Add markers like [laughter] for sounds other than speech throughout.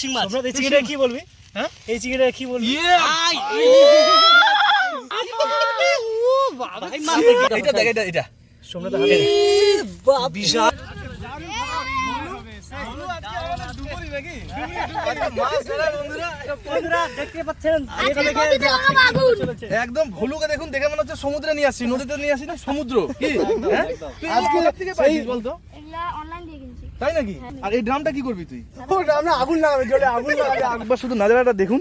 শিং মাছ। এই চিংড়িটা কি বলবি? হ্যাঁ? এই চিংড়িটা কি বলবি? আই, ভাই, মাছ দেখি। এটা দেখ এটা এটা। সোমনাথ বিশাল। বন্ধুরা দেখতে পাচ্ছেন? একদম ভুলুকে দেখুন দেখে মনে হচ্ছে সমুদ্রে নিয়ে আসছি। নদীতে নিয়ে আসি না সমুদ্র। কি? হ্যাঁ? আজকে বলতো অনলাইন দিয়ে কিনছি তাই নাকি? আর এই ড্রামটা কি করবি তুই? আমরা আগুন লাগাবে জলে আগুন লাগাবে একবার শুধু নাজারাটা দেখুন।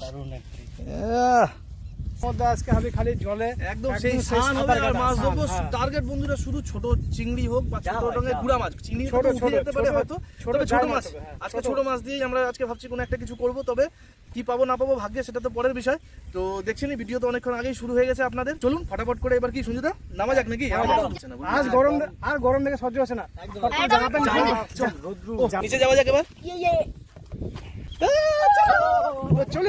দারুণ মধ্যে আজকে হবে খালি জলে একদম সেই সান হবে আর মাছ ধরবো। হ্যাঁ। টার্গেট বন্ধুরা শুধু ছোট চিংড়ি হোক বা ছোট রঙের গুড়া মাছ চিংড়ি ছোট, ছোট ছোট, যেতে পারে হয়তো তবে ছোট মাছ মাছ হবে, হ্যাঁ, আজকে ছোট। মাছ দিয়েই আমরা আজকে ভাবছি কোনো একটা কিছু করব তবে কি পাবো না পাবো ভাগ্যে সেটা তো পরের বিষয়। তো দেখছেন ভিডিও তো অনেকক্ষণ আগেই শুরু হয়ে গেছে আপনাদের। চলুন ফটাফট করে এবার কি সুঞ্জিতা নামা যাক নাকি? বুঝলি? আজ গরম আর গরম দেখে সহ্য হচ্ছে না। নিচে যাওয়া যাক এবার। ইয়ে ইয়ে। চলে।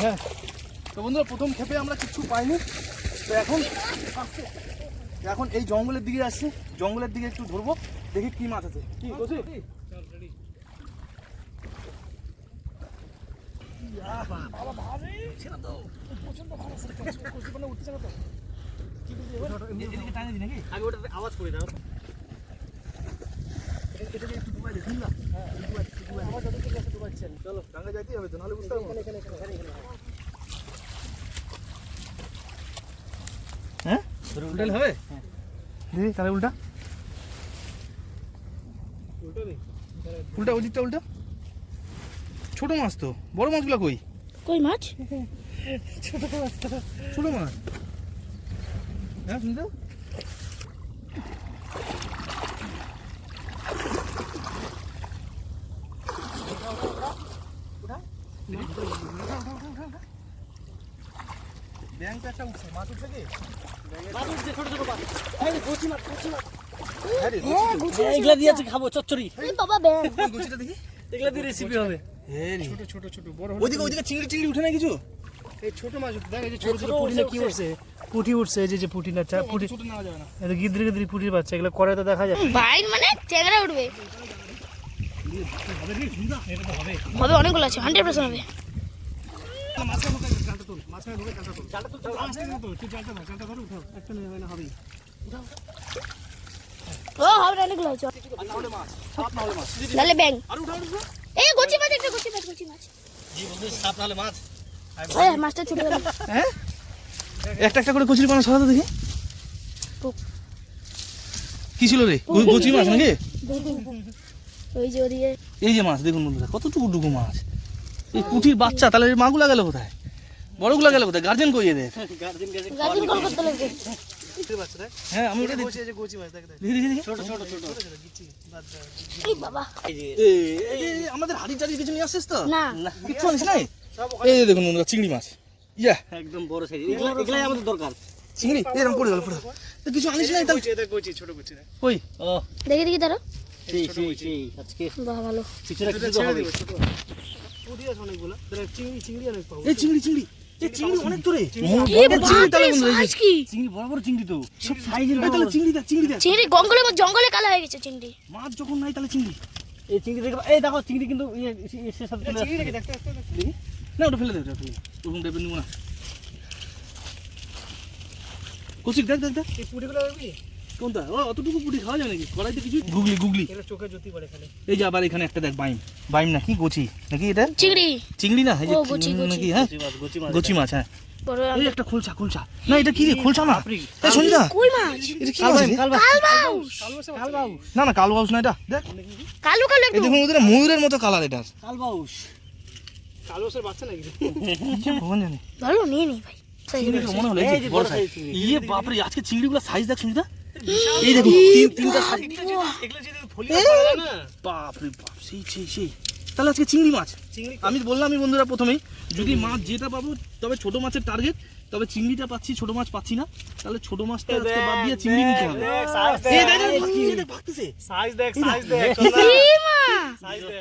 হ্যাঁ তো বন্ধুরা, প্রথম ক্ষেপে আমরা কিচ্ছু পাইনি। তো এখন এখন এই জঙ্গলের দিকে আসছি। জঙ্গলের দিকে একটু ধরবো, দেখি কি মাছ আছে। কি, কৌশিক এদিকে টানে দি নাকি আগে ওটাতে আওয়াজ করে দাও এটাকে একটু ডুবাই দে শুনলা চলো ডাঙ্গা যাইতেই হবে তো নাহলে বুঝতে পারব। হ্যাঁ? উল্টালে হবে? দেখি তাহলে উল্টা উল্টা ওদিকটা উল্টা? ছোট মাছ তো। বড় মাছগুলো কই? কই মাছ? ছোট মাছ হ্যাঁ শুনতে ব্যাংক একটা উঠছে মাছ উঠছে কি? মাছ উঠছে ছোট ছোট মাছ। এই গুচি মাছ গুচি মাছ। হ্যাঁ রে হ্যাঁ এগুলা দিয়ে খাব? চচ্চড়ি। এই বাবা ব্যাং। ওই দেখি? এগুলা দিয়ে রেসিপি হবে। হ্যাঁ ছোট ছোট ছোট বড় হলে ওইদিকে ওইদিকে চিংড়ি চিংড়ি উঠে না কিছু? এই ছোট মাছ দেখ এই যে ছোট ছোট ছোট না কি উঠছে। পুটি উঠছে এই যে যে পুটি না চা পুটি ছোট নেওয়া যাবে না। এটা গিদ্রি গিদ্রি পুটির বাচ্চা এগুলো করে তো দেখা যায়। বাইন মানে চেংড়া উঠবে। হবে অনেকগুলো আছে হান্ড্রেড পার্সেন্ট হবে। জালটা ঢোকে জালটা তোল জালটা ধর উঠাও। একটা নেই হয় না হবেই। ও হবে অনেকগুলো তাহলে ব্যাং। এই গুচি মাছ একটা গুচি মাছ গুচি মাছ। জি বন্ধু সাপ নাহলে মাছ এই মাছটা ছুটে গেল। হ্যাঁ? একটা একটা করে কচুরি পানা দেখি। কি ছিল রে? কচি মাছ নাকি? ওই যে ওদিকে। এই যে মাছ দেখুন বন্ধুরা কতটুকু টুকু মাছ। এই পুঁটির বাচ্চা তাহলে মাগুলা গেল কোথায়? বড়গুলা গেল কোথায়? গার্জেন কই এদের? গার্জেন কল করতে লাগবে হ্যাঁ আমি ওটা দেখি যে গুচি মাছ দেখ দেখ। দেখি দেখি ছোট। ছোট ছোট এই বাবা। এই যে এই, এই, এই, আমাদের হাড়ি টাড়ি কিছু নিয়ে আসছিস তো? না। কিচ্ছু আনিস নাই? এই দেখুন বন্ধুরা চিংড়ি মাছ। ইয়া। একদম বড় সাইজ। এগুলাই আমাদের দরকার। চিংড়ি? এরকম পড়ে গেল পড়ে তো কিছু আনিস নাই তাহলে? এটা গুচি ছোট গুচি দেখ। ওই ও। দেখি দেখি দাঁড়ো সেই সেই সেই আজকে বাহ ভালো। কিছুটা কিছু হবে? ছোট। পুটি অনেকগুলো। চিংড়ি চিংড়ি অনেক পাবো। এই চিংড়ি চিংড়ি। চিংড়ি অনেক তোরে চিংড়ি তাহলে বাপরে, বন্ধুরা এই যে- সাইজ কি? চিংড়ি বড় বড় চিংড়ি তো। সব সাইজের তাহলে চিংড়ি দেখ চিংড়ি দেখ চিংড়ি গঙ্গলে জঙ্গলে কালা হয়ে গেছে চিংড়ি মাছ যখন নাই তাহলে চিংড়ি এই চিংড়ি দেখো এই দেখো চিংড়ি কিন্তু ইয়ে এসে সাথে চলে আসছে। দেখে দেখতে দেখতে দেখি। না ওটা ফেলে দে ওটা ফেলে ওরকম টাইপের নিবো না। কৌশিক দেখ দেখ দেখ। এই কোনটা? ও অতটুকু পুটি খাওয়া যাবে নাকি? কড়াইতে কিছু? গুগলি গুগলি। এটা চোখে জ্যোতি পড়ে খালি এই যে আবার এখানে একটা দেখ বাইম। বাইম নাকি গোচি? নাকি এটা? চিংড়ি। চিংড়ি না? এই যে গোচি, গোচি। নাকি হ্যাঁ? গোচি মাছ গোচি মাছ হ্যাঁ। এই একটা খোলসা খোলসা। না এটা কি রে? খোলসা না? এই সঞ্জিতা? কই মাছ। এটা কি মাছ? রে? কাল বাউস না না কালো বাউস না এটা। দেখ। কালু কালু একটু। দেখুন ওদের ময়ূরের মতো কালার এটা কালবাউস। কালো সে বাচ্চা নাকি? ভগবান জানে। ভালো নিয়ে নি ভাই। মনে হলো এই যে বড় সাইজ। ইয়ে বাপরে আজকে চিংড়িগুলো সাইজ দেখ সুনিতা এই দেখুন তিন তিনটা না। বাপরে বাপ সেই সেই সেই। তাহলে আজকে চিংড়ি মাছ। আমি বললাম আমি বন্ধুরা প্রথমেই যদি মাছ যেটা পাবো তবে ছোট মাছের টার্গেট তবে চিংড়িটা পাচ্ছি ছোট মাছ পাচ্ছি না। তাহলে ছোট মাছটা আজকে বাদ দিয়ে চিংড়ি নিতে হবে। দেখ, দেখ, দেখ, দেখ দেখ দেখ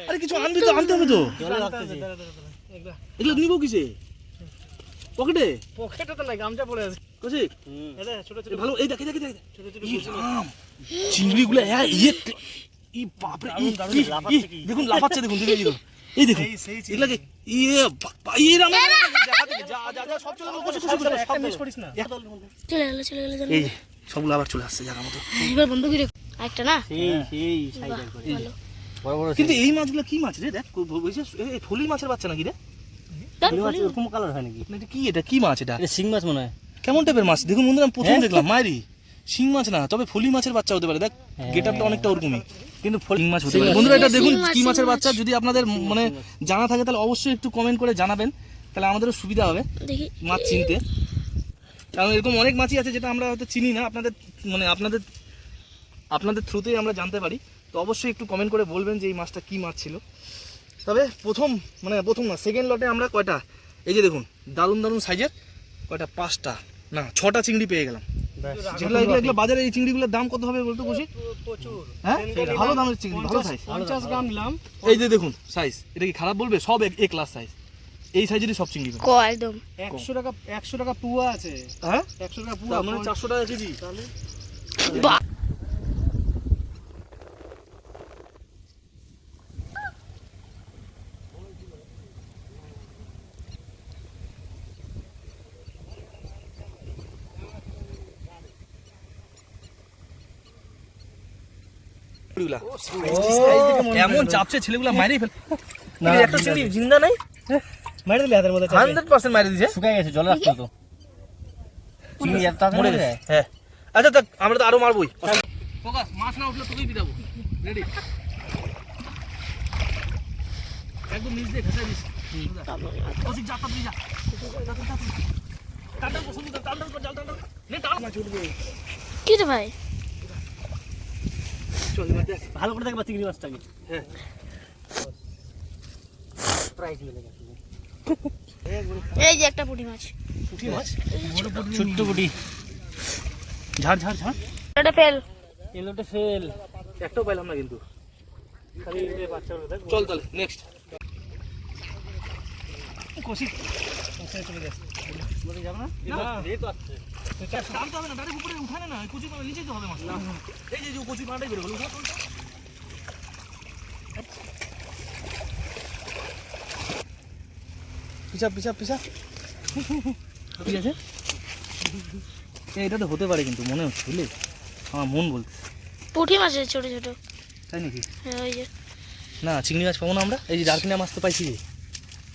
আরে কিছু আনবি তো আনতে হবে তো। এগুলো নিবো কিসে? পকেটে? পকেটে তো না গামছা পড়ে আছে। কৌশিক এই দেখ ছোট ছোট। ভালো এই দেখে দেখে দেখে ছোট ছোট ই রাম চিংড়িগুলো হ্যাঁ ইয়ে ই বাপরে ই, দারুণ, ই, লাফাচ্ছে ই, কি? দেখুন লাফাচ্ছে দেখুন দেখে দেখুন এই দেখুন সেই সেই চিংড়ি। এগুলাকে ইয়ে বা- ইয়ে রাম। দেখা দেখে যা যা যা সব চলে গেলো কৌশিক, কৌশিক, কৌশিক, একটা সব মিস করিস না। চলে গেলো চলে গেলো জানো এই সবগুলো আবার চলে আসছে জায়গা মতো। এবার বন্ধ করে একটা না? সেই সেই সাইজ বাহ, একবার ভালো। বড় বড় কিন্তু এই মাছগুলো কি মাছ রে দেখ কো- বলছিস এই ফলি মাছের বাচ্চা নাকি রে? এরকম কালার হয় নাকি? না, কি এটা কি মাছ এটা? এটা শিং মাছ মনে হয়। কেমন টাইপের মাছ? দেখুন বন্ধুরা আমি প্রথম হ্যাঁ? দেখলাম মায়েরি শিং মাছ না তবে ফলি মাছের বাচ্চা হতে পারে। দেখ হ্যাঁ। গেট আপটা অনেকটা ওরকমই। কিন্তু শিং মাছ হতে পারে। বন্ধুরা এটা দেখুন কি মাছের বাচ্চা। যদি আপনাদের মানে জানা থাকে তাহলে অবশ্যই একটু কমেন্ট করে জানাবেন। তাহলে আমাদেরও সুবিধা হবে মাছ চিনতে। কারণ এরকম অনেক মাছই আছে যেটা আমরা হয়তো চিনি না। আপনাদের মানে আপনাদের আপনাদের থ্রুতেই আমরা জানতে পারি। তো অবশ্যই একটু কমেন্ট করে বলবেন যে এই মাছটা কি মাছ ছিল। তবে প্রথম মানে প্রথম না সেকেন্ড লটে আমরা কয়টা? এই যে দেখুন দারুণ দারুণ সাইজের কয়টা? পাঁচটা। না ছটা চিংড়ি পেয়ে গেলাম। যেগুলো এগুলো এগুলো বাজারে এই চিংড়িগুলোর দাম কত হবে বলতো খুশি প্রচুর হ্যাঁ? ভালো দামের চিংড়ি ভালো সাইজ পঞ্চাশ গ্রাম নিলাম। এই যে দেখুন সাইজ এটা কি খারাপ বলবে? সব এক ক্লাস সাইজ এই সাইজেরই সব চিংড়ি একদম। একশো টাকা একশো টাকা পুয়া আছে। হ্যাঁ? একশো টাকা পুয়া মানে চারশো টাকা কেজি। তাহলে বাহ এমন চাপছে ছেলেগুলা মাইরেই ফেল একটা চিংড়ি জিন্দা নাই? মেরে দিলে হাতের মধ্যে। হান্ড্রেড পার্সেন্ট মারি দিছে। শুকায় গেছে জলে রাখতে হতো চিংড়ি এত তাড়াতাড়ি মরে গেছে হ্যাঁ। আচ্ছা তা আমরা তো আরও মারবই। ফোকাস মাছ না উঠলে তোকেই পিটাবো। রেডি একদম নিচ দিয়ে ঘেঁষাই দিস। কৌশিক যা তাড়াতাড়ি যা। যা, যা, যা, যা। টানটান কর, টানটান কর, জাল টানটান নে, টান। মাছ উঠবে। কি রে ভাই। ভালো করে দেখবা চিংড়ি মাছটাকে। হ্যাঁ। প্রাইস মিলে গেছে এই যে একটা পুঁটি মাছ। পুঁটি মাছ? ছোট্ট গুটি ঝাড় ঝাড় ঝাড়। এটা ফেল। এলোটে ফেল। একটাও পাইলাম না কিন্তু। খালি দেখ। চল তাহলে নেক্সট কষি। কষে চলে গেছে বলে যাবে না? না। এই তো আসছে। টানতে হবে না ডাইরেক্ট উপরে উঠানে না কচি পানা নিচেই তো হবে মাছ এই যে যে পানাটাই বেরো উঠা উঠা। পিছা পিছা পিছা ঠিক আছে এটা তো হতে পারে কিন্তু মনে হচ্ছে বুঝলি? আমার মন বলছে পুঁটি মাছ ছোট ছোট। তাই নাকি? হ্যাঁ ওই যে। না চিংড়ি মাছ পাবো না আমরা? এই যে জারকিনা মাছ তো পাইছি।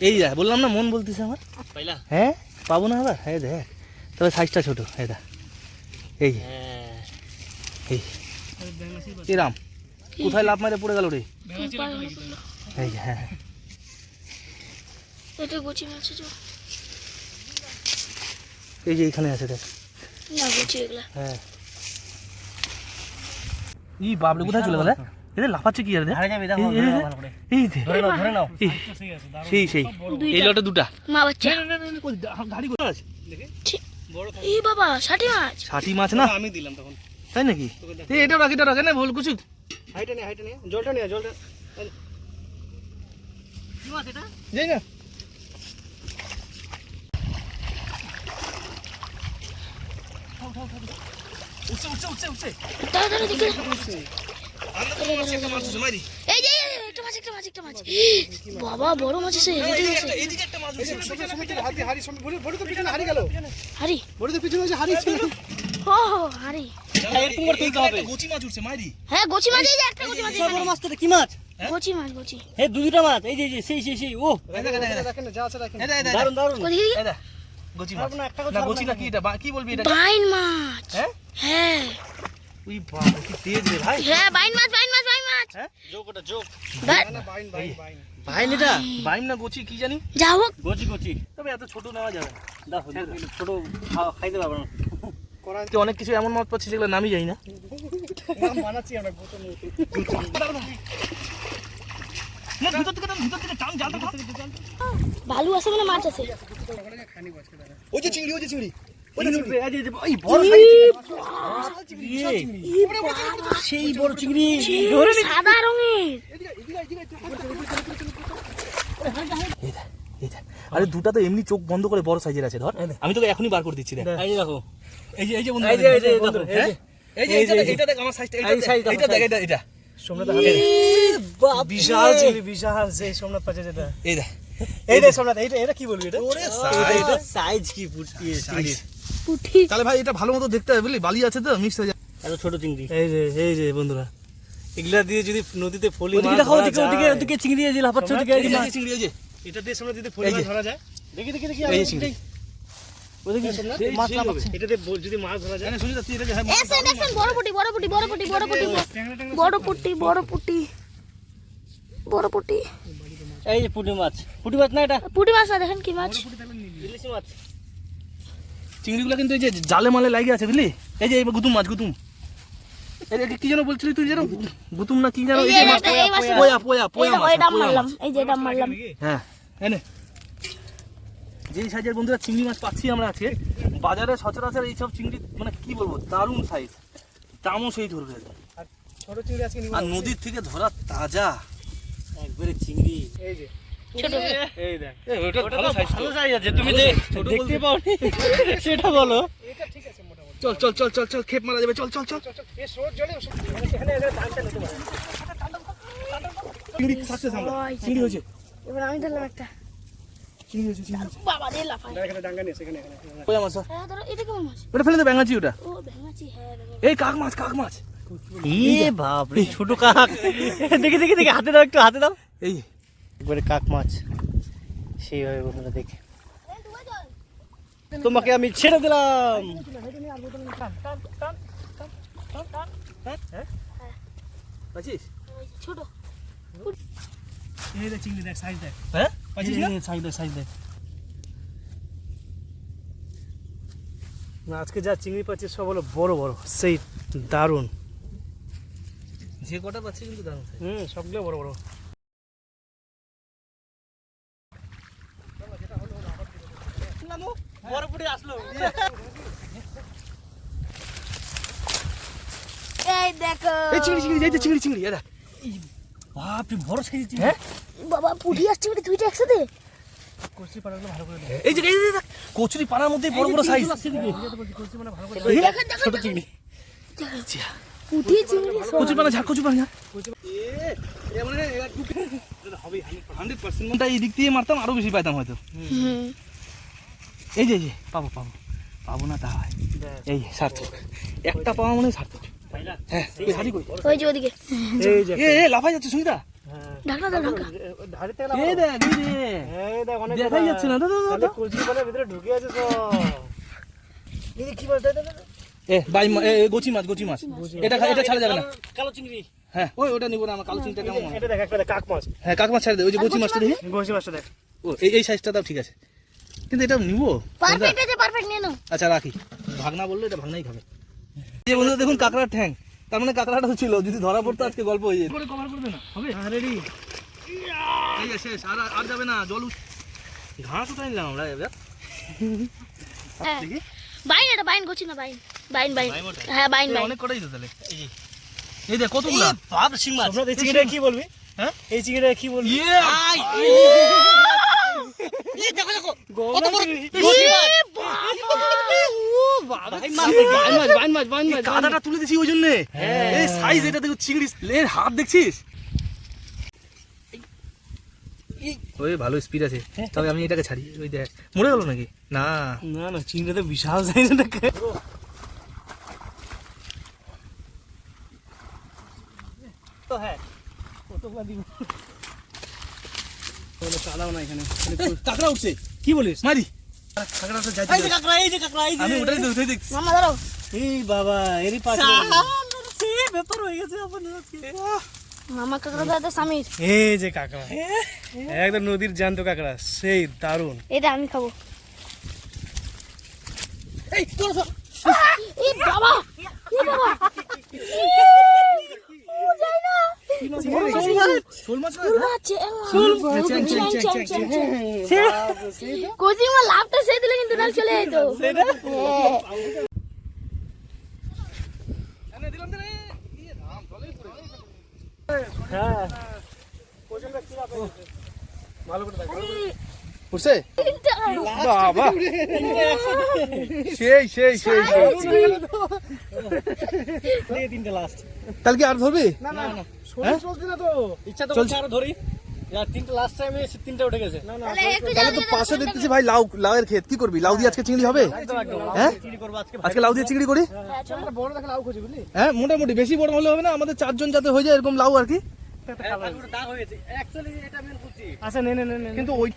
এই যা বললাম না মন বলতেছে আমার। পাইলা? হ্যাঁ পাবো না আবার? হ্যাঁ দেখ। তবে সাইজটা ছোট হ্যাঁ দা এই যে, হ্যাঁ এই। এরাম কোথায় লাভ মারে পড়ে গেল রে? এই যে, হ্যাঁ এটা আছে এই যে এখানে আছে দেখ। না গুচি এগুলা হ্যাঁ। ই বাবলে কোথায় চলে গেল এদের লাফাচ্ছে কি আর এই, এই, ধরে নাও এই, ভালো করে এই যে। ধরে নাও ধরে নাও। ঠিক সেই সেই। এই লটে দুটা। মা বাচ্চা। গাড়ি কোথায় আছে? এই বাবা ষাটি মাছ? ষাটি মাছ না? আমি দিলাম তখন। তাই নাকি? এই এটা রাখ এটা রাখ। না ভুল কিছু হাইটে নিয়ে হাইটে নিয়ে জলটা নিয়ে জলটা। কি মাছ এটা? যাই না। উঠছে উঠছে উঠছে। উঠছে তাড়াতাড়ি দেখে। এই যে এই যে, একটা মাছ একটা মাছ একটা মাছ বাবা বড় মাছ আছে এদিকে একটা- মাছ উঠছে হাতি হারি সঙ্গে বড়ি বড়ি তো পিছনে হারি গেল। হারি। বড়ি তো পিছনে আছে হারি ছিল। ও হারি। এরকম করে তুলতে হবে গোচি মাছ উঠছে মারি হ্যাঁ গোচি মাছ এই যে একটা গোচি মাছ বিশাল বড় মাছ কি মাছ? গোচি মাছ গোচি। হে দু মাছ এই যে সেই সেই সেই ও। রাখেন না, যা আছে রাখেন। দারুণ দারুণ গোচি মাছ। না, গোচি না কি এটা? কি বলবি এটা? বাইন মাছ। হ্যাঁ? হ্যাঁ। উই বাবা কি তেজ রে ভাই। হ্যাঁ বাইন মাছ বাইন মাছ বাইন মাছ। যোগ ওটা যোগ না বাইন বাইন বাইন। ভাই এটা? বাইম না গোচি কি জানি? যা হোক। গচি গচি। তবে এত ছোট নেওয়া যাবে না। ছোট খাওয়া- খাইতে পারব না করা তুই অনেক কিছু এমন মত পাচ্ছিস যেগুলো নামই যাই না। নাম বানাচ্ছি আমরা বোতল না ভিতর থেকে ভিতর থেকে টান জালটা ভালু আছে মানে মাছ আছে। ওই যে চিংড়ি ওই যে চিংড়ি। চিংড়ি, এই যে- এই যে- এই বড় size চিংড়ি। সেই বড় চিংড়ি সাদা রঙের। আরে দুটা তো এমনি চোখ বন্ধ করে বড় সাইজের আছে ধর আমি তোকে এখনই বার করে দিচ্ছি দেখ এই যে দেখো এই যে এই যে বন্ধু এই যে- এই যে এই হ্যাঁ? যে। এই যে এই এইটা দেখ, এইটা আমার সাইজটা এই এইটা দেখ size। এটা এটা বিশাল চিংড়ি বিশাল সেই সোমনাথ পাচ্ছে যেটা এই দেখ এই রে সোমনাথ এইটা এটা কি বলবি এটা সাইজ কি ফুট- ইয়ে, তাহলে ভাই এটা ভালো মতো দেখতে হবে বুঝলি? বালি আছে তো মিক্স হয়ে যায়। এত ছোট চিংড়ি। এই যে এই যে বন্ধুরা। এগুলা দিয়ে যদি নদীতে ফলি ওদিকে মাছ দেখো ওদিকে ওদিকে ওদিকে চিংড়ি যে লাফাচ্ছে ওদিকে মাছ। চিংড়ি যে এটা দিয়ে সামনে যদি ফলি মাছ ধরা যায়। দেখি দেখি দেখি এই চিংড়ি। ওদিকে মাছ লাফাচ্ছে। এটা দিয়ে যদি মাছ ধরা যায়। শুনি তুই এটা যে হ্যাঁ এসেন এসেন বড় পুটি বড় পুটি বড় পুটি পুটি ট্যাংরা বড় পুটি বড় পুটি বড় পুটি। এই যে পুঁটি মাছ। পুঁটি মাছ না এটা? পুটি মাছ না দেখেন কি মাছ। ইলিশি মাছ। চিংড়িগুলো কিন্তু এই যে জালে মালে লাগে আছে বুঝলি? এই যে এই গুতুম মাছ গুতুম। কি যেন বলছিলি তুই যেন? গুতুম না কি যেন? এই যে পোয়া পোয়া পোয়া মাছ এটা মারলাম এই যে এটা মারলাম। হ্যাঁ এনে যেই সাইজের বন্ধুরা চিংড়ি মাছ পাচ্ছি আমরা আছে বাজারে সচরাচর এইসব চিংড়ি মানে কি বলব দারুণ সাইজ দামও সেই ধরবে। ছোট চিংড়ি আজকে আর নদীর থেকে ধরা তাজা। একবারে চিংড়ি। এই যে। ছোট এই দেখ। ওটা ওটা তো ভালো সাইজ আছে তুমি দে- দেখতে পাওনি। সেটা বলো। এটা ঠিক আছে মোটামুটি। চল চল চল চল চল খেপ মারা যাবে চল চল চল। চল, চল, এই স্রোত জলে সেখানে এখানে টানটা নিতে পারে। চিংড়ি সাকসেস আমরা চিংড়ি হয়েছে। এবার আমি ধরলাম একটা। চিংড়ি হয়েছে চিংড়ি হয়েছে। বাবা রে লাফায়। এখানে ডাঙ্গা নেই সেখানে এখানে এখানে। মাছ হ্যাঁ ধরো এটা কেমন মাছ? ওটা ফেলে দে ব্যাঙাচি ওটা। ও হ্যাঁ এই কাক মাছ কাক মাছ। এ বাপ রে ছোট কাক। দেখি দেখি দেখি হাতে দাও একটু হাতে দাও। এই একবারে কাক মাছ। সেই হবে বন্ধুরা দেখে। তোমাকে আমি ছেড়ে দিলাম। ছোট। এই দেখ চিংড়ি দেখ সাইজ দেখ। হ্যাঁ? সাইজ দেখ সাইজ দেখ। না আজকে যা চিংড়ি পাচ্ছি সব হলো বড় বড়। সেই দারুণ। যে কটা পাচ্ছি কিন্তু দারুণ। হুম সবগুলো বড় বড়। এই দেখো। এই চিংড়ি চিংড়ি এই চিংড়ি চিংড়ি এটা বাপ রে বড় সাইজ হ্যাঁ? বাবা পুঠি আর চিংড়ি দুইটা একসাথে? কচি পাড়াগুলো ভালো করে এই যে এই দেখ, কচুরি পাড়ার মধ্যে বড় বড় সাইজ মানে ছোট চিংড়ি। কচুরি ঝাড় কচুরি এই দিক দিয়ে মারতাম আরও বেশি পাইতাম হয়তো। এই যে এই যে পাবো পাবো। পাবো না তা হয় এই সার্থক। একটা পাওয়া মানে সার্থক। হ্যাঁ ওই হাড়ি কই? ওই যে ওদিকে। এ এ লাফাই যাচ্ছে সুবিধা হ্যাঁ দাও ঢাকনা ধারে থেকে এই দেখ এই এই দেখ অনেক দেখাই যাচ্ছে না। দাদা দাদা কচি পাড়ার ভিতরে ঢুকে আছে সব। এই কি বলতে এ বাই এ এ, গোচি মাছ গোচি মাছ। এটা ছাড়া যাবে না। কালো চিংড়ি। হ্যাঁ ওই ওটা নিবো না আমার কালো চিংড়িটা কেমন এটা দেখ একটা কাক মাছ। হ্যাঁ কাক মাছ ছাড়ে দে ওই যে গোচি মাছটা দেখি। ঘষি মাছটা দেখ। ও এই এই সাইজটা দাও ঠিক আছে। কিন্তু এটা নিবো? পারফেক্ট আছে পারফেক্ট নিয়ে নাও। আচ্ছা রাখি। ভাগনা বলল এটা ভাগনাই খাবে। যে বন্ধুরা দেখুন কাঁকড়ার ঠ্যাং। তার মানে কাঁকড়াটা ছিল যদি ধরা পড়তো আজকে গল্প হয়ে যেত। করে কভার করবে না হবে? রেডি এই যে শেষ আর আর যাবে না জল ঘাস উঠাই নিলাম আমরা এবার। হ্যাঁ। দেখি বাইন এটা বাইন করছি না বাইন। বাইন বাইন। হ্যাঁ বাইন বাইন। অনেক কটাই তো তাহলে? এই দেখ কতগুলা? বাপ শিং মাছ। তোমরা এই চিংড়িটা কি বলবি? হ্যাঁ? এই চিংড়িটা কি বলবি? এই দেখো দেখো। কত বড় বাইন মাছ বাইন মাছ বাইন মাছ বাইন মাছ কাদাটা তুলে দিছি ওই জন্যে। এই সাইজ এটা দেখো চিংড়ি এর হাত দেখছিস? ওই ভালো স্পিড আছে। তবে আমি এটাকে ছাড়ি ওই দেখ। মরে গেল নাকি? না। না না চিংড়িটা বিশাল সাইজ তো হ্যাঁ। কতগুলা দিব। বলে না এখানে। কাঁকড়া উঠছে। কি বলিস? মারি। কাঁকড়াটা যাই এই যে কাকড়া এই যে কাকড়া এই যে। আমি ওটাই তো ওটাই দেখছি। মামা ধরো এই বাবা এরই পাশে সে ব্যাপার হয়ে গেছে আপনার আজকে মামা কাকড়া দাদা স্বামীর। এই যে কাঁকড়া। একদম নদীর জ্যান্ত কাঁকড়া সেই দারুণ। এটা আমি খাব। বাবা [laughs] কোচিং মা লাভটা সেই দিলে কিন্তু নাল চলে যেত। এনে দিলাম তো রে। রাম, জলেই পড়ে গেল। হ্যাঁ উঠছে তিনটা বাবা। সেই সেই সেই সেই। তিনটে লাস্ট তাহলে কি আর ধরবি? না না না হ্যাঁ? চলছে না। তো ইচ্ছা তো চলছে। ধরি। আর তিনটে লাস্ট টাইমে তিনটে উঠে গেছে। না না তাহলে একটু তাহলে তো পাশে দেখতেছি ভাই লাউ লাউয়ের ক্ষেত। কি করবি? লাউ দিয়ে আজকে চিংড়ি হবে? একদম হ্যাঁ? আজকে আজকে লাউ দিয়ে চিংড়ি করি? বড় দেখে লাউ খুঁজি বুঝলি? হ্যাঁ মোটামুটি। বেশি বড় হলে হবে না আমাদের চারজন যাতে হয়ে যায় এরকম লাউ আর কি। হ্যাঁ, হয়ে মেন আচ্ছা নে নে নে নে। কিন্তু ওই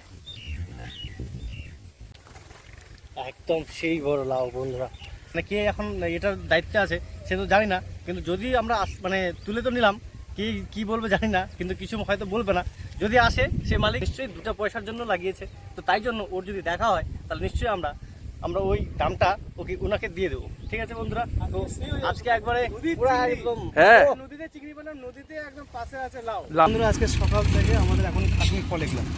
একদম সেই বড় লাউ বন্ধুরা। মানে কে এখন এটার দায়িত্বে আছে সে তো জানি না কিন্তু যদি আমরা আস- মানে তুলে তো নিলাম কি কি বলবে জানি না কিন্তু কিছু হয়তো বলবে না। যদি আসে সে মালিক নিশ্চয়ই দুটো পয়সার জন্য লাগিয়েছে তো তাই জন্য ওর যদি দেখা হয় তাহলে নিশ্চয়ই আমরা আমরা ওই দামটা ওকে ওনাকে দিয়ে দেবো। ঠিক আছে বন্ধুরা? তো আজকে একবারে একদম হ্যাঁ। নদীতে চিংড়ি পেলাম নদীতে একদম পাশে আছে লাউ। বন্ধুরা আজকে সকাল থেকে আমাদের এখন খাটনি ফল এগুলো তো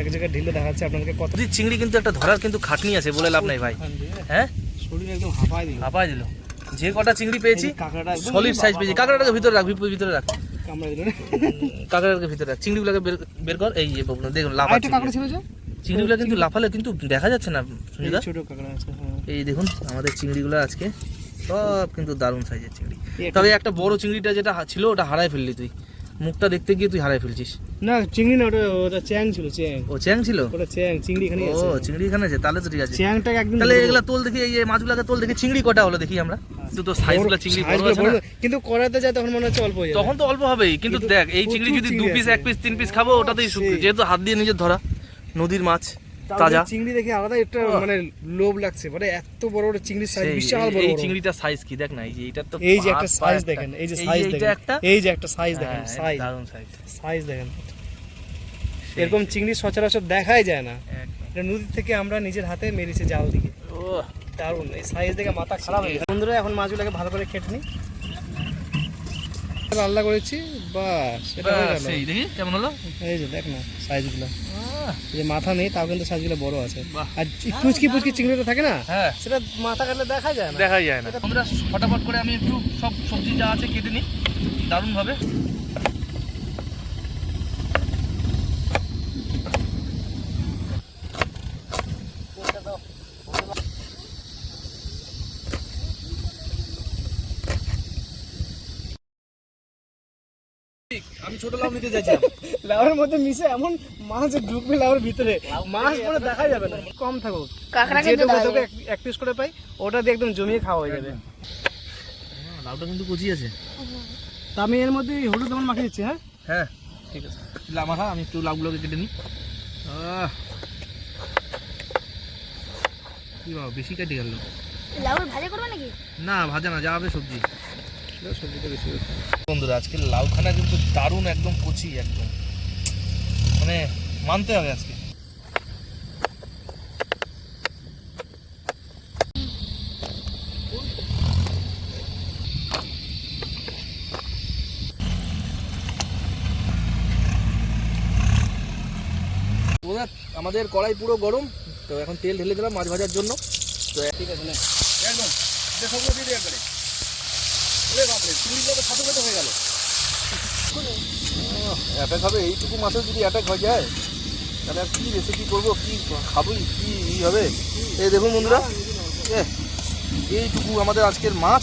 এক জায়গায় ঢিলে দেখাচ্ছে আপনাদেরকে কত চিংড়ি কিন্তু একটা ধরার কিন্তু খাটনি আছে বলে লাভ নাই ভাই। হ্যাঁ? শরীর একদম হাঁপায় দিল। হাঁপায় দিল। যে কটা চিংড়ি পেয়েছি কাঁকড়াটা সলিড সাইজ পেয়েছি। কাঁকড়াটাকে ভিতরে রাখ ভিতরে রাখ। কাঁকড়াটাকে ভিতরে রাখ। চিংড়িগুলোকে বের কর। এই দেখুন ছিল চিংড়িগুলো কিন্তু লাফালে কিন্তু দেখা যাচ্ছে না হ্যাঁ। এই দেখুন আমাদের চিংড়িগুলো আজকে সব কিন্তু দারুণ সাইজের চিংড়ি। তবে একটা বড় চিংড়িটা যেটা ছিল ওটা হারাই ফেললি তুই। মুখটা দেখতে গিয়ে তুই হারাই ফেলছিস। না চিংড়ি না ওটা ওটা চ্যাং ছিল চ্যাং। ও চ্যাং ছিল? ওটা চ্যাং চিংড়ি এখানে ও চিংড়ি এখানে আছে তাহলে তো ঠিক আছে। চ্যাংটা একদম তাহলে এগুলা তোল দেখি এই মাছগুলোকে তোল দেখি চিংড়ি কটা হলো দেখি আমরা। কিন্তু তো সাইজগুলো চিংড়ি বড় আছে? কিন্তু করাতে যায় তখন মনে হচ্ছে অল্প হয়ে তখন তো অল্প হবেই কিন্তু দেখ এই চিংড়ি যদি দু পিস এক পিস তিন পিস খাব ওটাতেই সুখ যেহেতু হাত দিয়ে নিজের ধরা নদীর মাছ। তাজা। চিংড়ি দেখে আলাদা একটা মানে লোভ লাগছে। মানে এত বড় বড় চিংড়ির সাইজ বিশাল বড় এই সাইজ কি? দেখ না এই যে এইটার তো এই যে একটা সাইজ দেখেন এই যে সাইজ দেখেন এই যে একটা সাইজ দেখেন সাইজ দারুণ সাইজ সাইজ দেখেন এরকম চিংড়ি সচরাচর দেখাই যায় না। এটা নদী থেকে আমরা নিজের হাতে মেরেছি জাল দিকে ও দারুণ এই সাইজ দেখে মাথা খারাপ হয়ে গেছে। বন্ধুরা এখন মাছগুলোকে ভালো করে খেটে নি রান্না করেছি বাস এটা সেই দেখি কেমন হলো? এই যে দেখ না সাইজগুলো। যে মাথা নেই তাও কিন্তু সাইজগুলো বড় আছে। আর ফুচকি পুচকি পুচকি চিংড়িটা থাকে না হ্যাঁ। সেটা মাথা কাটলে দেখা যায় না। দেখা যায় না। আমরা ফটাফট করে আমি একটু সব সবজি যা আছে কেটে নিই। দারুণ আমি ছোট লাউ নিতে চাইছিলাম লাউয়ের মধ্যে মিশে এমন মাছ ঢুকবে লাউয়ের ভিতরে। মাছ পরে দেখা যাবে না। কম থাকুক কাঁকড়া যেটুকু তোকে এক- পিস করে পাই ওটা দিয়ে একদম জমিয়ে খাওয়া হয়ে যাবে। হ্যাঁ, লাউটা কিন্তু কচি আছে। তা আমি এর মধ্যে এই হলুদ আমার মাখিয়ে দিচ্ছি হ্যাঁ? হ্যাঁ ঠিক আছে। লা মাথা আমি একটু লাউগুলোকে কেটে নিই। আহ। কি বাবা বেশি কেটে গেল। লাউর ভাজি করবে নাকি? না ভাজা না যা হবে সবজি। বন্ধুরা, আজকে লাউখানা কিন্তু দারুণ একদম কচি একদম। মানে মানতে হবে আজকে। আমাদের কড়াই পুরো গরম, তো এখন তেল ঢেলে দিলাম মাছ ভাজার জন্য। তো ঠিক আছে একদম দিয়ে দিই সাথে হয়ে গেল অ্যাটাক হবে এইটুকু মাছেও যদি অ্যাটাক হয়ে যায় তাহলে আর কী রেসিপি করব কী খাবোই কী ই হবে? এই দেখুন বন্ধুরা এ, এইটুকু আমাদের আজকের মাছ।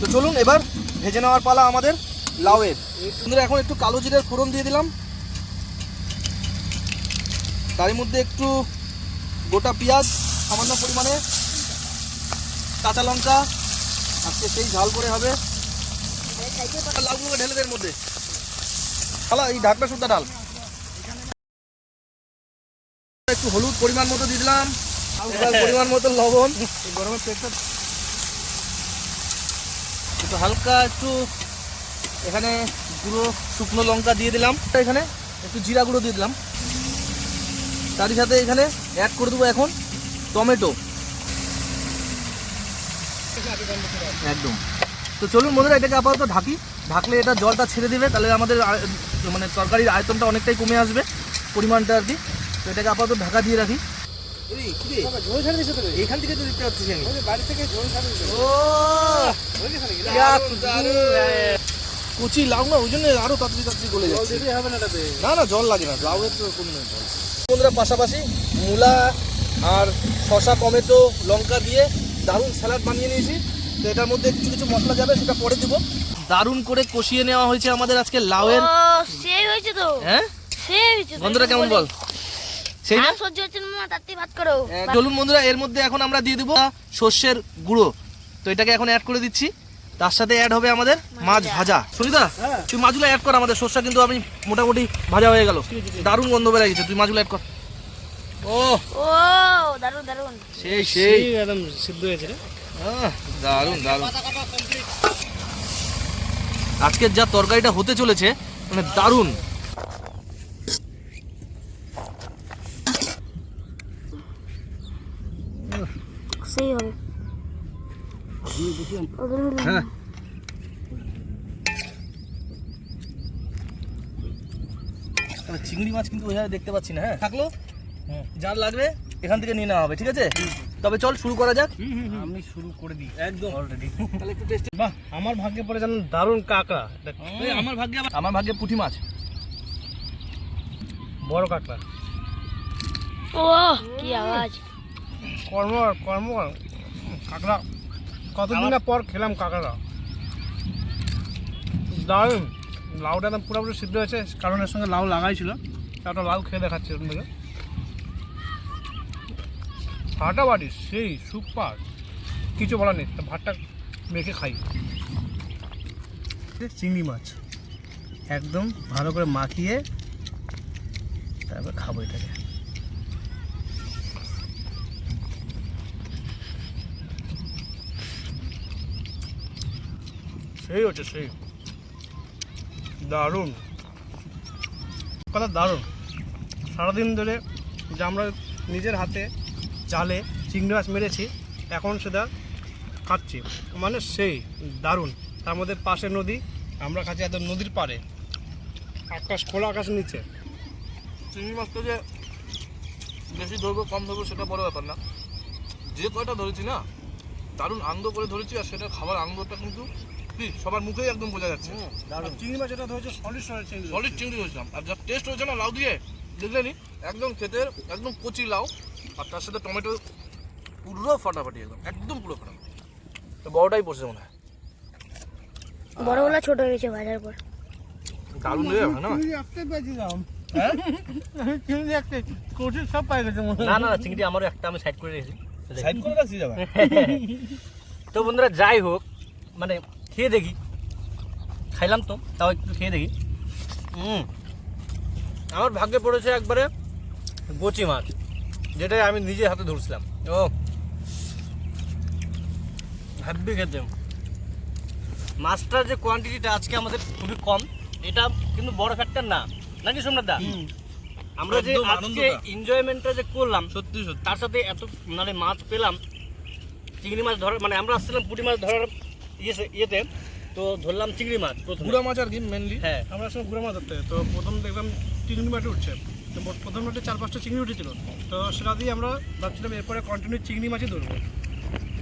তো চলুন এবার ভেজে নেওয়ার পালা আমাদের লাউয়ের। বন্ধুরা এখন একটু কালো জিরের ফোড়ন দিয়ে দিলাম। তার মধ্যে একটু গোটা পেঁয়াজ সামান্য পরিমাণে কাঁচা লঙ্কা আজকে সেই ঝাল করে হবে। লাউগুলো ঢেলে খালা এই ঢাকনা সুদ্ধা ডাল একটু হলুদ পরিমাণ মতো দিয়ে দিলাম পরিমাণ মতো লবণ গরমের পেটটা একটু হালকা একটু এখানে গুঁড়ো শুকনো লঙ্কা দিয়ে দিলাম এখানে একটু জিরা গুঁড়ো দিয়ে দিলাম তারই সাথে এখানে অ্যাড করে দেবো এখন টমেটো একদম। তো চলুন বন্ধুরা এটাকে আপাতত ঢাকি। ঢাকলে এটা জলটা ছেড়ে দিবে তাহলে আমাদের মানে তরকারির আয়তনটা অনেকটাই কমে আসবে পরিমাণটা আর কি। তো এটাকে আপাতত ঢাকা দিয়ে রাখি। এখান থেকে তো দেখতে পাচ্ছি আমি। বাড়ি থেকে? কচি লাউ না ওই জন্য আরও তাড়াতাড়ি তাড়াতাড়ি গলে যাচ্ছে। হবে না না না জল লাগে না লাউয়ের তো কোনো জল বন্ধুরা পাশাপাশি মূলা আর শশা টমেটো লঙ্কা দিয়ে দারুণ স্যালাড বানিয়ে নিয়েছি। তো এটার মধ্যে কিছু কিছু মশলা যাবে সেটা পরে দিব। দারুণ করে কষিয়ে নেওয়া হয়েছে আমাদের আজকে লাউয়ের। সেই হয়েছে তো। হ্যাঁ? সেই হয়েছে বন্ধুরা কেমন বল। সেই না? সহ্য হচ্ছে না তাতে ভাত করো। চলুন বন্ধুরা এর মধ্যে এখন আমরা দিয়ে দেবো সর্ষের গুঁড়ো। তো এটাকে এখন অ্যাড করে দিচ্ছি। তার সাথে অ্যাড হবে আমাদের মাছ ভাজা। সুনিতা হ্যাঁ। তুই মাছগুলো অ্যাড কর আমাদের। সর্ষা কিন্তু আমি মোটামুটি ভাজা হয়ে গেল। দারুণ গন্ধ বেড়ে গেছে। তুই মাছগুলো অ্যাড কর। ও ও দারুণ দারুণ সেই। সেই একদম সিদ্ধ হয়েছে রে। দারুণ দারুণ। আজকের যা তরকারিটা হতে চলেছে মানে দারুণ। সেই হবে। হ্যাঁ। চিংড়ি মাছ কিন্তু ওইভাবে দেখতে পাচ্ছি না হ্যাঁ? থাকল? যার লাগবে এখান থেকে নিয়ে নেওয়া হবে ঠিক আছে? তবে চল শুরু করা যাক। আমি শুরু করে দিই একদম। অলরেডি তাহলে একটু টেস্ট বাহ আমার ভাগ্যে পড়ে জানেন দারুণ কাঁকড়া। আমার ভাগ্যে আমার ভাগ্যে পুঁটি মাছ। বড় কাঁকড়া। ও কি আওয়াজ। কর্ম কর্ম কাঁকড়া কতদিন পর খেলাম কাঁকড়া। দারুণ। লাউটা একদম পুরোপুরি সিদ্ধ হয়েছে কারণ এর সঙ্গে লাউ লাগাই ছিল। একটা লাউ খেয়ে দেখাচ্ছে থেকে ফাটাফাটি সেই সুপার। কিছু বলার নেই তা ভাতটা মেখে খাই। চিংড়ি মাছ। একদম ভালো করে মাখিয়ে তারপর খাব এটাকে। সেই হচ্ছে সেই। দারুণ। কথা দারুণ। সারাদিন ধরে যে আমরা নিজের হাতে জালে চিংড়ি মাছ মেরেছি এখন সেটা খাচ্ছি। মানে সেই দারুণ। তার মধ্যে পাশে নদী আমরা খাচ্ছি একদম নদীর পাড়ে। আকাশ খোলা আকাশ নিচে। চিংড়ি মাছটা যে বেশি ধরবো কম ধরবো সেটা বড় ব্যাপার না। যে কয়টা ধরেছি না দারুণ আনন্দ করে ধরেছি আর সেটা খাবার আনন্দটা কিন্তু কি সবার মুখেই একদম বোঝা যাচ্ছে। চিংড়ি মাছ এটা ধরেছে সলিড সলিড চিংড়ি সলিড চিংড়ি হয়েছিলাম আর যা টেস্ট হয়েছে না লাউ দিয়ে দেখলে নি? একদম খেতে একদম কচি লাউ। আর তার সাথে টমেটো পুরো ফাটাফাটি একদম একদম পুরো ফাটাফাটি। তো বড়টাই পড়ছে মনে হয়। বড় বলা ছোট হয়ে গেছে ভাজার পর। দারুণ হয়ে যাবে না? একটা পেয়েছিলাম হ্যাঁ? সব পাই গেছে না না চিংড়ি আমারও একটা আমি সাইড করে রেখেছি। সাইড করে রাখছি যাবে [laughs] তো বন্ধুরা যাই হোক মানে খেয়ে দেখি। খাইলাম তো তাও একটু খেয়ে দেখি। হুম। আমার ভাগ্যে পড়েছে একবারে গোচি মাছ। যেটা আমি নিজে হাতে ধরছিলাম। ও। ভাববি খেতে। মাছটার যে কোয়ান্টিটিটা আজকে আমাদের খুবই কম এটা কিন্তু বড় ফ্যাক্টর না। নাকি সোমনাথ দা আমরা যে আজকে এনজয়মেন্টটা যে করলাম সত্যি সত্যি। তার সাথে এত মানে মাছ পেলাম। চিংড়ি মাছ ধরার মানে আমরা আসছিলাম পুঁটি মাছ ধরার ইয়েতে ইয়েতে। তো ধরলাম চিংড়ি মাছ গুঁড়া মাছ আর কি মেনলি হ্যাঁ। আমরা সব ঘুরে মাছ ধরতে। তো প্রথম দেখলাম চিংড়ি মাছ উঠছে। তো ব- প্রথম মাঠে চার পাঁচটা চিংড়ি উঠেছিল। তো সেটা দিয়ে আমরা ভাবছিলাম এরপরে কন্টিনিউ চিংড়ি মাছই ধরবো।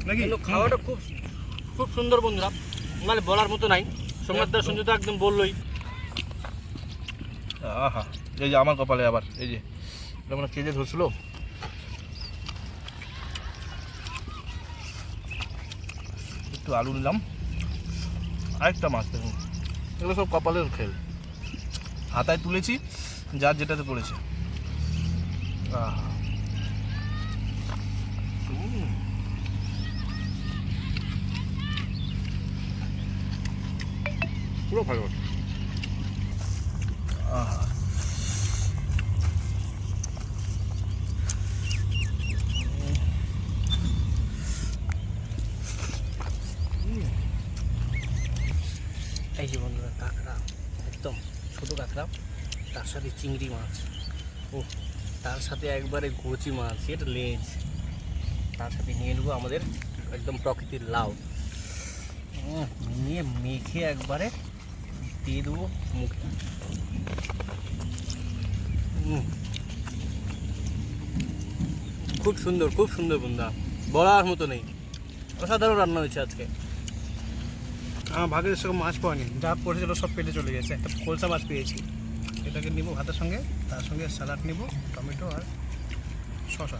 নাকি? খাওয়াটা খুব খুব সুন্দর বন্ধুরা। মানে বলার মতো নাই। সোমনাথ সঞ্জুতা একদম বললোই। আহা এই যে আমার কপালে আবার এই যে এটা মানে কে যে ধরছিল? একটু আলু নিলাম। আরেকটা মাছ দেখুন। এগুলো সব কপালের খেল। হাতায় তুলেছি। যার যেটাতে পড়েছে। পুরো ভালো। আহা এই যে বন্ধুরা কাঁকড়া একদম ছোটো কাঁকড়া তার সাথে চিংড়ি মাছ। ও তার সাথে একবারে গোচি মাছ এটা লেজ। তার সাথে নিয়ে নেব আমাদের একদম প্রকৃতির লাউ। নিয়ে মেখে একবারে দিয়ে দেবো মুখে। খুব সুন্দর খুব সুন্দর বন্ধা। বলার মতো নেই। অসাধারণ রান্না হয়েছে আজকে। আমার ভাগের সেরকম মাছ পাওয়ানি যা পড়েছিল সব পেটে চলে গেছে। একটা খোলসা মাছ পেয়েছি। এটাকে নিব ভাতের সঙ্গে, তার সঙ্গে স্যালাড নিব, টমেটো আর শসা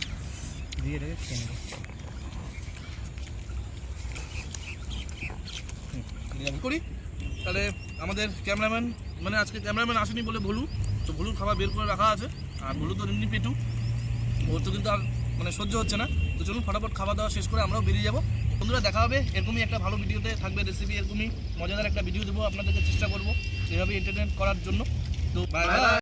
দিয়ে রেখে খেয়ে নেব। করি। তাহলে আমাদের ক্যামেরাম্যান মানে আজকে ক্যামেরাম্যান আসেনি বলে ভুলু। তো ভুলুর খাবার বের করে রাখা আছে। আর ভুলু তো এমনি পেটু। ওর তো কিন্তু আর মানে সহ্য হচ্ছে না। তো চলুন ফটাফট খাওয়া দাওয়া শেষ করে আমরাও বেরিয়ে যাব। বন্ধুরা, দেখা হবে। এরকমই একটা ভালো ভিডিওতে থাকবে রেসিপি এরকমই মজাদার একটা ভিডিও দেবো। আপনাদেরকে চেষ্টা করব এভাবে এন্টারটেন করার জন্য। তো বাই বাই